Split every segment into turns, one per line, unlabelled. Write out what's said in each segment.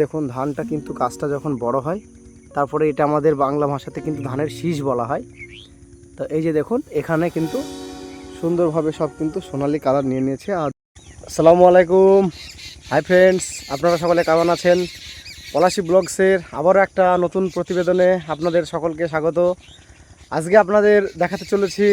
দেখুন, ধানটা কিন্তু কাজটা যখন বড় হয়, তারপরে এটা আমাদের বাংলা ভাষাতে কিন্তু ধানের শীষ বলা হয়। তো এই যে দেখুন, এখানে কিন্তু সুন্দরভাবে সব কিন্তু সোনালি কালার নিয়ে নিয়েছে। আর আসসালামু আলাইকুম। হাই ফ্রেন্ডস আপনারা সকলে কেমন আছেন? পলাশি ব্লগসের আবারও একটা নতুন প্রতিবেদনে আপনাদের সকলকে স্বাগত। আজকে আপনাদের দেখাতে চলেছি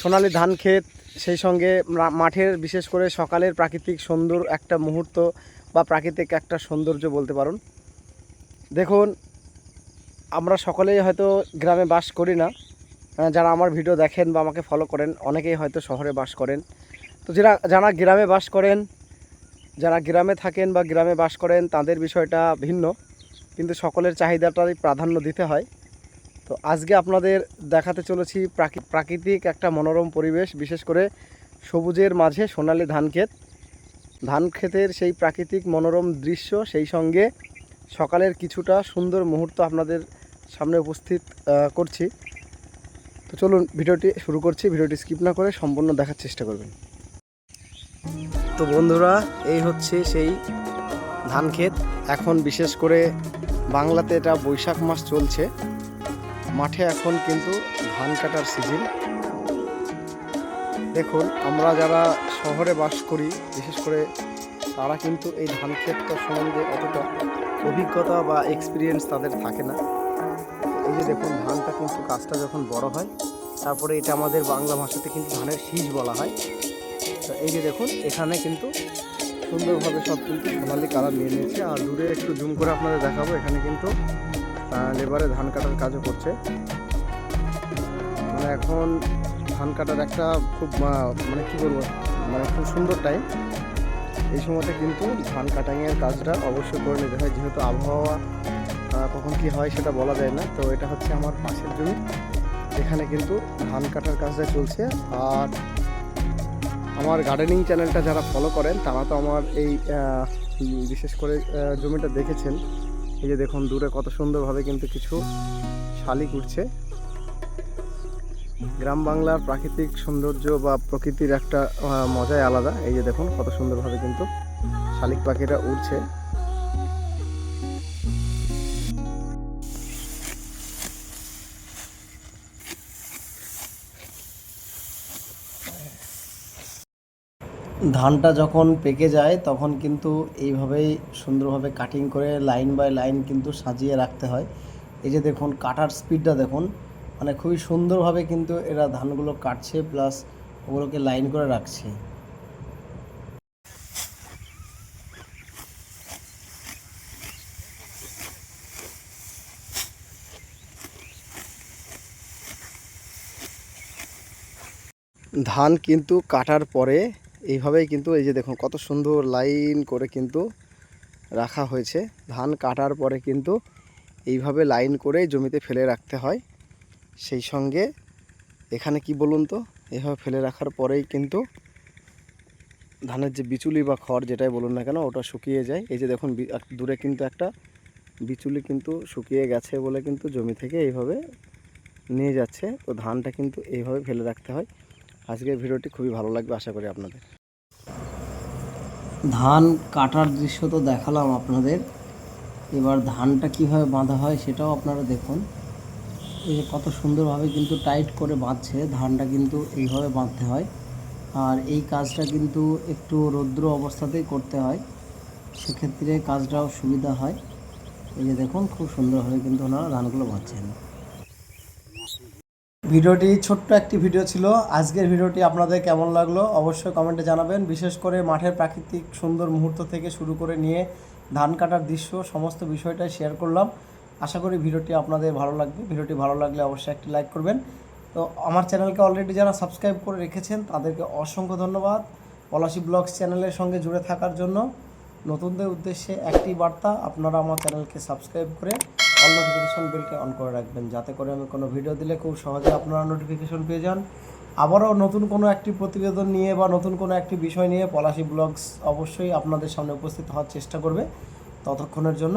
সোনালি ধান ক্ষেত, সেই সঙ্গে মাঠের বিশেষ করে সকালের প্রাকৃতিক সুন্দর একটা মুহূর্ত বা প্রাকৃতিক একটা সৌন্দর্য বলতে পারুন। দেখুন, আমরা সকলেই হয়তো গ্রামে বাস করি না। যারা আমার ভিডিও দেখেন বা আমাকে ফলো করেন, অনেকেই হয়তো শহরে বাস করেন। তো যারা যারা গ্রামে বাস করেন, যারা গ্রামে থাকেন বা গ্রামে বাস করেন, তাদের বিষয়টা ভিন্ন। কিন্তু সকলের চাহিদাটাই প্রাধান্য দিতে হয়। তো আজকে আপনাদের দেখাতে চলেছি প্রাকৃ- প্রাকৃতিক একটা মনোরম পরিবেশ, বিশেষ করে সবুজের মাঝে সোনালি ধান ক্ষেত ধান ক্ষেতের সেই প্রাকৃতিক মনোরম দৃশ্য, সেই সঙ্গে সকালের কিছুটা সুন্দর মুহূর্ত আপনাদের সামনে উপস্থিত করছি। তো চলুন, ভিডিওটি শুরু করছি। ভিডিওটি স্কিপ না করে সম্পূর্ণ দেখার চেষ্টা করবেন। তো বন্ধুরা, এই হচ্ছে সেই ধান ক্ষেত। এখন বিশেষ করে বাংলাতে এটা বৈশাখ মাস চলছে। মাঠে এখন কিন্তু ধান কাটার সিজন দেখুন, আমরা যারা শহরে বাস করি, বিশেষ করে তারা কিন্তু এই ধান ক্ষেতটা সম্বন্ধে অতটা অভিজ্ঞতা বা এক্সপিরিয়েন্স তাদের থাকে না। এই যে দেখুন, ধানটা কিন্তু গাছটা যখন বড় হয়, তারপরে এটা আমাদের বাংলা ভাষাতে কিন্তু ধানের শীষ বলা হয়। তো এই যে দেখুন, এখানে কিন্তু সুন্দরভাবে সব কিন্তু সোনালি কালার নিয়ে নিয়েছে। আর দূরে একটু জুম করে আপনাদের দেখাবো, এখানে কিন্তু লেবারে ধান কাটার কাজও করছে। মানে এখন ধান কাটার একটা খুব মানে কী বলব মানে খুব সুন্দর টাইম এই সময়তে কিন্তু ধান কাটাইয়ের কাজটা অবশ্যই করে নিতে হয়। যেহেতু আবহাওয়া কখন কি হয় সেটা বলা যায় না। তো এটা হচ্ছে আমার পাশের জমি। এখানে কিন্তু ধান কাটার কাজটা চলছে। আর আমার গার্ডেনিং চ্যানেলটা যারা ফলো করেন, তারা তো আমার এই বিশেষ করে জমিটা দেখেছেন। এই যে দেখুন, দূরে কত সুন্দরভাবে কিন্তু কিছু শালিক উঠছে। গ্রাম বাংলার প্রাকৃতিক সৌন্দর্য বা প্রকৃতির একটা মজাই আলাদা। এই যে দেখুন, কত সুন্দরভাবে কিন্তু শালিক পাখিটা উড়ছে। ধানটা যখন পেকে যায়, তখন কিন্তু এইভাবেই সুন্দরভাবে কাটিং করে লাইন বাই লাইন কিন্তু সাজিয়ে রাখতে হয়। এই যে দেখুন কাটার স্পিডটা দেখুন মানে খুবই সুন্দরভাবে কিন্তু এরা ধানগুলো কাটছে প্লাস ওগুলোকে লাইন করে রাখছে। ধান কিন্তু কাটার পরে এইভাবেই কিন্তু এই যে দেখুন কত সুন্দর লাইন করে কিন্তু রাখা হয়েছে। ধান কাটার পরে কিন্তু এইভাবে লাইন করে জমিতে ফেলে রাখতে হয়। সেই সঙ্গে এখানে কি বলুন তো? এভাবে ফেলে রাখার পরেই কিন্তু ধানের যে বিচুলি বা খড় যেটাই বলুন না কেন, ওটা শুকিয়ে যায়। এই যে দেখুন দূরে কিন্তু একটা বিচুলি কিন্তু শুকিয়ে গেছে বলে কিন্তু জমি থেকে এইভাবে নিয়ে যাচ্ছে। তো ধানটা কিন্তু এইভাবে ফেলে রাখতে হয়। আজকের ভিডিওটি খুবই ভালো লাগবে, আশা করি আপনাদের। ধান কাটার দৃশ্য তো দেখালাম আপনাদের। এবার ধানটা কীভাবে বাঁধা হয় সেটাও আপনারা দেখুন। এই যে কত সুন্দরভাবে কিন্তু টাইট করে বাঁধছে, ধানটা কিন্তু এইভাবে বাঁধতে হয়। আর এই কাজটা কিন্তু একটু রৌদ্র অবস্থাতেই করতে হয়, সেক্ষেত্রে কাজটাও সুবিধা হয়। এই যে দেখুন, খুব সুন্দরভাবে কিন্তু ওনারা ধানগুলো বাঁধছেন। ভিডিওটি ছোট্ট একটি ভিডিও ছিল। আজকের ভিডিওটি আপনাদের কেমন লাগল অবশ্যই কমেন্টে জানাবেন। বিশেষ করে মাঠের প্রাকৃতিক সুন্দর মুহূর্ত থেকে শুরু করে নিয়ে ধান কাটার দৃশ্য, সমস্ত বিষয়টাই শেয়ার করলাম। আশা করি ভিডিওটি আপনাদের ভালো লাগবে। ভিডিওটি ভালো লাগলে অবশ্যই একটি লাইক করবেন। তো আমার চ্যানেলকে অলরেডি যারা সাবস্ক্রাইব করে রেখেছেন, তাদেরকে অসংখ্য ধন্যবাদ। পলাশি ব্লগস চ্যানেলের সঙ্গে জুড়ে থাকার জন্য নতুনদের উদ্দেশ্যে একটি বার্তা, আপনারা আমার চ্যানেলকে সাবস্ক্রাইব করে অল নোটিফিকেশন বেলকে অন করে রাখবেন। যাতে করে আমি কোনো ভিডিও দিলে খুব সহজে আপনারা নোটিফিকেশন পেয়ে যান। আবারও নতুন কোনো একটি প্রতিবেদন নিয়ে বা নতুন কোনো একটি বিষয় নিয়ে পলাশি ব্লগস অবশ্যই আপনাদের সামনে উপস্থিত হওয়ার চেষ্টা করবে। ততক্ষণের জন্য